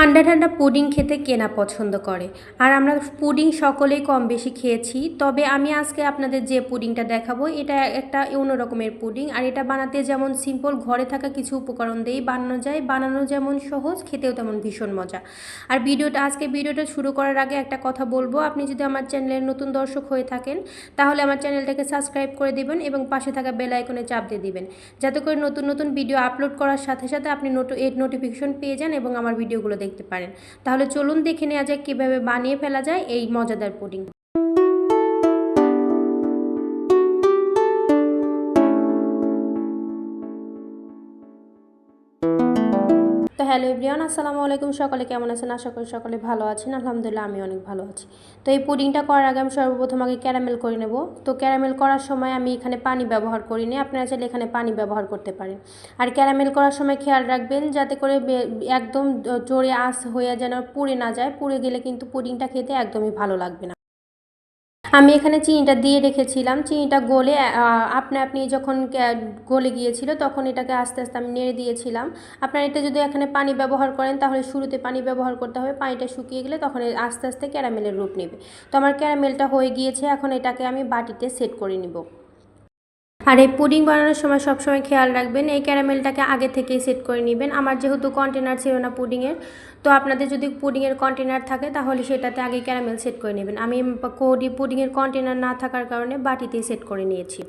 ঠান্ডা ঠান্ডা পুডিং খেতে কেনা পছন্দ করে। আর আমরা পুডিং সকলেই কম বেশি খেয়েছি। তবে আমি আজকে আপনাদের যে পুডিংটা দেখাবো, এটা একটা অন্য রকমের পুডিং। আর এটা বানাতে যেমন সিম্পল ঘরে থাকা কিছু উপকরণ দিয়েই বানানো যায়। বানানো যেমন সহজ, খেতেও তেমন ভীষণ মজা। আর ভিডিওটা, আজকে ভিডিওটা শুরু করার আগে একটা কথা বলব। আপনি যদি আমার চ্যানেলের নতুন দর্শক হয়ে থাকেন, তাহলে আমার চ্যানেলটাকে সাবস্ক্রাইব করে দিবেন এবং পাশে থাকা বেল আইকনে চাপ দিয়ে দিবেন। যাতে করে নতুন নতুন ভিডিও আপলোড করার সাথে সাথে আপনি নোটো নোটিফিকেশন পেয়ে যান এবং আমার ভিডিওগুলো দেখতে পারেন। তাহলে চলুন দেখে নেওয়া যাক কীভাবে বানিয়ে ফেলা যায় এই মজাদার পুডিং। হ্যালো এভরিওয়ান, আসসালামু আলাইকুম। সকলে কেমন আছেন? আশা করি সকলে ভালো আছেন। আলহামদুলিল্লাহ আমি অনেক ভালো আছি। তো এই পুডিংটা করার আগে আমি সর্বপ্রথম আগে ক্যারামেল করে নেব। তো ক্যারামেল করার সময় আমি এখানে পানি ব্যবহার করিনি আপনারা চাইলে এখানে পানি ব্যবহার করতে পারেন। আর ক্যারামেল করার সময় খেয়াল রাখবেন যাতে করে একদম জোরে আঁচ হয়ে যেন পুড়ে না যায়। পুড়ে গেলে কিন্তু পুডিংটা খেতে একদমই ভালো লাগবে না। আমি এখানে চিনিটা দিয়ে রেখেছিলাম। চিনিটা গলে আপনি আপনি যখন গলে গিয়েছিল তখন এটাকে আস্তে আস্তে আমি নেড়ে দিয়েছিলাম। আপনার এটা যদি এখানে পানি ব্যবহার করেন তাহলে শুরুতে পানি ব্যবহার করতে হবে। পানিটা শুকিয়ে গেলে তখন আস্তে আস্তে ক্যারামেলের রূপ নেবে। তো আমার ক্যারামেলটা হয়ে গিয়েছে, এখন এটাকে আমি বাটিতে সেট করে নিব। আর এই পুডিং বানানোর সময় সবসময় খেয়াল রাখবেন, এই ক্যারামেলটাকে আগে থেকেই সেট করে নেবেন। আমার যেহেতু কন্টেনার ছিল না পুডিংয়ের তো আপনাদের যদি পুডিংয়ের কন্টেনার থাকে, তাহলে সেটাতে আগে ক্যারামেল সেট করে নেবেন। আমি কোডি পুডিংয়ের কন্টেনার না থাকার কারণে বাটিতেই সেট করে নিয়েছি।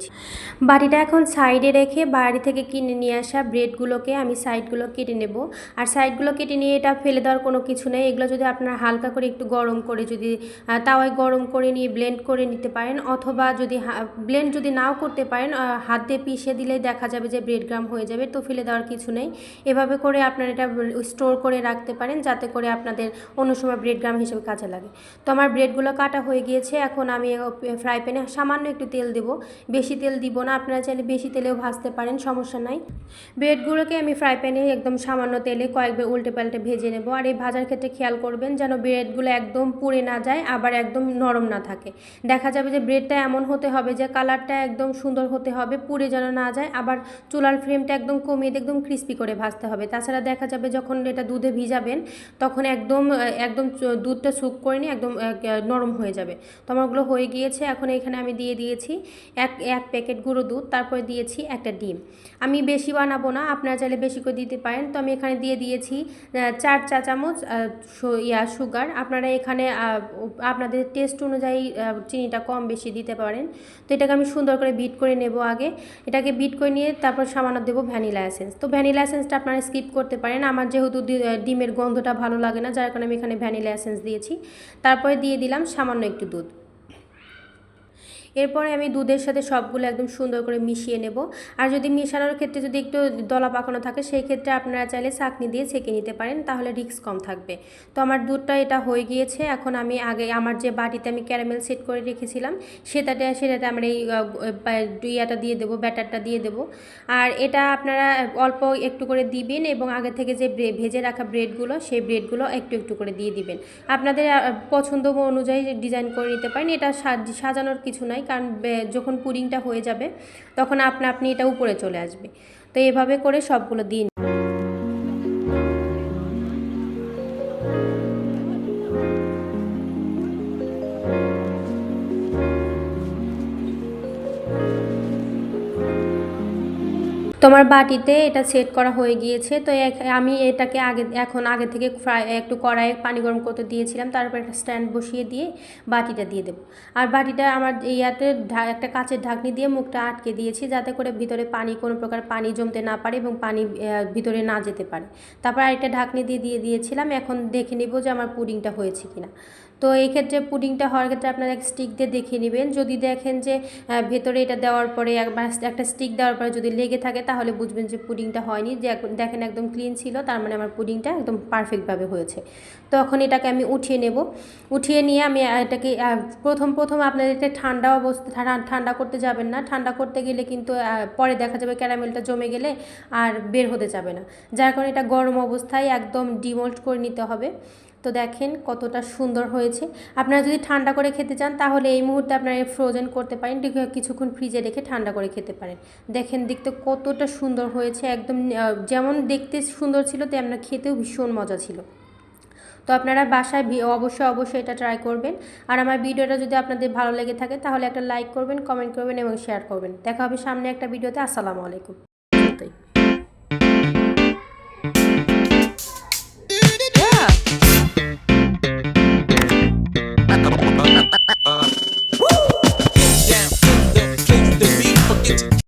বাটিটা এখন সাইডে রেখে বাড়ি থেকে কিনে নিয়ে আসা ব্রেডগুলোকে আমি সাইডগুলো কেটে নেব। আর সাইডগুলো কেটে নিয়ে এটা ফেলে দেওয়ার কোনো কিছু নেই। এগুলো যদি আপনার হালকা করে একটু গরম করে যদি তাওয়ায় গরম করে নিয়ে ব্লেন্ড করে নিতে পারেন, অথবা যদি ব্লেন্ড যদি নাও করতে পারেন হাত দিয়ে পিষে দিলেই দেখা যাবে যে ব্রেড গ্রাম হয়ে যাবে, তো ফেলে দেওয়ার কিছু নেই। এভাবে করে আপনার এটা স্টোর করে রাখতে পারেন। যাতে করে আপনাদের অন্য সময় ব্রেড গ্রাম হিসেবে কাজে লাগে। তো আমার ব্রেডগুলো কাটা হয়ে গিয়েছে, এখন আমি ফ্রাই প্যানে সামান্য একটু তেল দেব। বেশি তেল দিব না, আপনারা চাইলে বেশি তেলেও ভাজতে পারেন, সমস্যা নাই। ব্রেডগুলোকে আমি ফ্রাই প্যানে একদম সামান্য তেলে কয়েকবার উল্টে পাল্টে ভেজে নেব। আর এই ভাজার ক্ষেত্রে খেয়াল করবেন যেন ব্রেডগুলো একদম পুড়ে না যায়, আবার একদম নরম না থাকে। দেখা যাবে যে ব্রেডটা এমন হতে হবে যে কালারটা একদম সুন্দর হতে হবে, পুড়ে যেন না যায়, আবার চুলার ফ্লেমটা একদম কমিয়ে একদম ক্রিস্পি করে ভাজতে হবে। তাছাড়া দেখা যাবে যখন এটা দুধে ভিজাবেন তখন একদম একদম দুধটা স্যুপ করে নিয়ে একদম নরম হয়ে যাবে। তো আমারগুলো হয়ে গিয়েছে, এখন এখানে আমি দিয়ে দিয়েছি এক এক প্যাকেট গুঁড়ো দুধ, তারপরে দিয়েছি একটা ডিম। আমি বেশি বানাবো না, আপনারা চাইলে বেশি করে দিতে পারেন। তো আমি এখানে দিয়ে দিয়েছি চার চা চামচ ইয়া, সুগার। আপনারা এখানে আপনাদের টেস্ট অনুযায়ী চিনিটা কম বেশি দিতে পারেন। তো এটাকে আমি সুন্দর করে বিট করে নেব আগে। এটাকে বিট করে নিয়ে তারপর সামান্য দেবো ভ্যানিলা এসেন্স। তো ভ্যানিলা এসেন্সটা আপনারা স্কিপ করতে পারেন। আমার যেহেতু ডিমের ডিমের গন্ধটা ভালো লাগে না, যার কারণে আমি এখানে ভ্যানিলা এসেন্স দিয়েছি। তারপরে দিয়ে দিলাম সামান্য একটু দুধ। এরপরে আমি দুধের সাথে সবগুলো একদম সুন্দর করে মিশিয়ে নেব। আর যদি মেশানোর ক্ষেত্রে যদি একটু দলা পাকানো থাকে, সেই ক্ষেত্রে আপনারা চাইলে চাকনি দিয়ে ছেঁকে নিতে পারেন, তাহলে রিস্ক কম থাকবে। তো আমার দুধটা এটা হয়ে গিয়েছে, এখন আমি আগে আমার যে বাটিতে আমি ক্যারামেল সেট করে রেখেছিলাম, সেটাতে সেটাতে আমরা এই ইয়াটা দিয়ে দেবো, ব্যাটারটা দিয়ে দেবো। আর এটা আপনারা অল্প একটু করে দিবেন এবং আগে থেকে যে ভেজে রাখা ব্রেডগুলো, সেই ব্রেডগুলো একটু একটু করে দিয়ে দিবেন। আপনাদের পছন্দ অনুযায়ী ডিজাইন করে নিতে পারেন, এটা সাজ- সাজানোর কিছু নাই। কারণ যখন পুরিংটা হয়ে যাবে, তখন আপনা, আপনি এটা উপরে চলে আসবে। তো এভাবে করে সবগুলো দিন তোমার বাটিতে এটা সেট করা হয়ে গিয়েছে, তো আমি এটাকে আগে, এখন আগে থেকে ফ্রাই একটু কড়াইয়ে পানি গরম করতে দিয়েছিলাম, তারপর একটা স্ট্যান্ড বসিয়ে দিয়ে বাটিটা দিয়ে দেবো। আর বাটিটা আমার ইয়াতে একটা কাঁচের ঢাকনি দিয়ে মুখটা আটকে দিয়েছি, যাতে করে ভিতরে পানি, কোনো প্রকার পানি জমতে না পারে এবং পানি ভিতরে না যেতে পারে। তারপর আরেকটা ঢাকনি দিয়ে দিয়ে দিয়েছিলাম, এখন দেখে নেব যে আমার পুডিংটা হয়েছে কিনা। তো এই ক্ষেত্রে পুডিংটা হওয়ার ক্ষেত্রে আপনারা স্টিক দিয়ে দেখে নেবেন। যদি দেখেন যে ভেতরে এটা দেওয়ার পরে একবার একটা স্টিক দেওয়ার পরে যদি লেগে থাকে, তাহলে বুঝবেন যে পুডিংটা হয়নি। যে দেখেন একদম ক্লিন ছিল, তার মানে আমার পুডিংটা একদম পারফেক্টভাবে হয়েছে। তখন এটাকে আমি উঠিয়ে নেব। উঠিয়ে নিয়ে আমি এটাকে প্রথম প্রথম আপনাদের এটা ঠান্ডা অবস্থা ঠান্ডা করতে যাবেন না। ঠান্ডা করতে গেলে কিন্তু পরে দেখা যাবে ক্যারামেলটা জমে গেলে আর বের হতে যাবে না। যার কারণে এটা গরম অবস্থায় একদম ডিমোল্ট করে নিতে হবে। তো দেখেন কতটা সুন্দর হয়েছে। আপনারা যদি ঠান্ডা করে খেতে চান, তাহলে এই মুহূর্তে আপনারা ফ্রোজেন করতে পারেন। কিছুক্ষণ ফ্রিজে রেখে ঠান্ডা করে খেতে পারেন। দেখেন দেখতে কতটা সুন্দর হয়েছে, একদম যেমন দেখতে সুন্দর ছিল, তেমন খেতেও ভীষণ মজা ছিল। তো আপনারা বাসায় অবশ্যই অবশ্যই এটা ট্রাই করবেন। আর আমার ভিডিওটা যদি আপনাদের ভালো লেগে থাকে, তাহলে একটা লাইক করবেন কমেন্ট করবেন এবং শেয়ার করবেন। দেখা হবে সামনে একটা ভিডিওতে। আসসালামু আলাইকুম।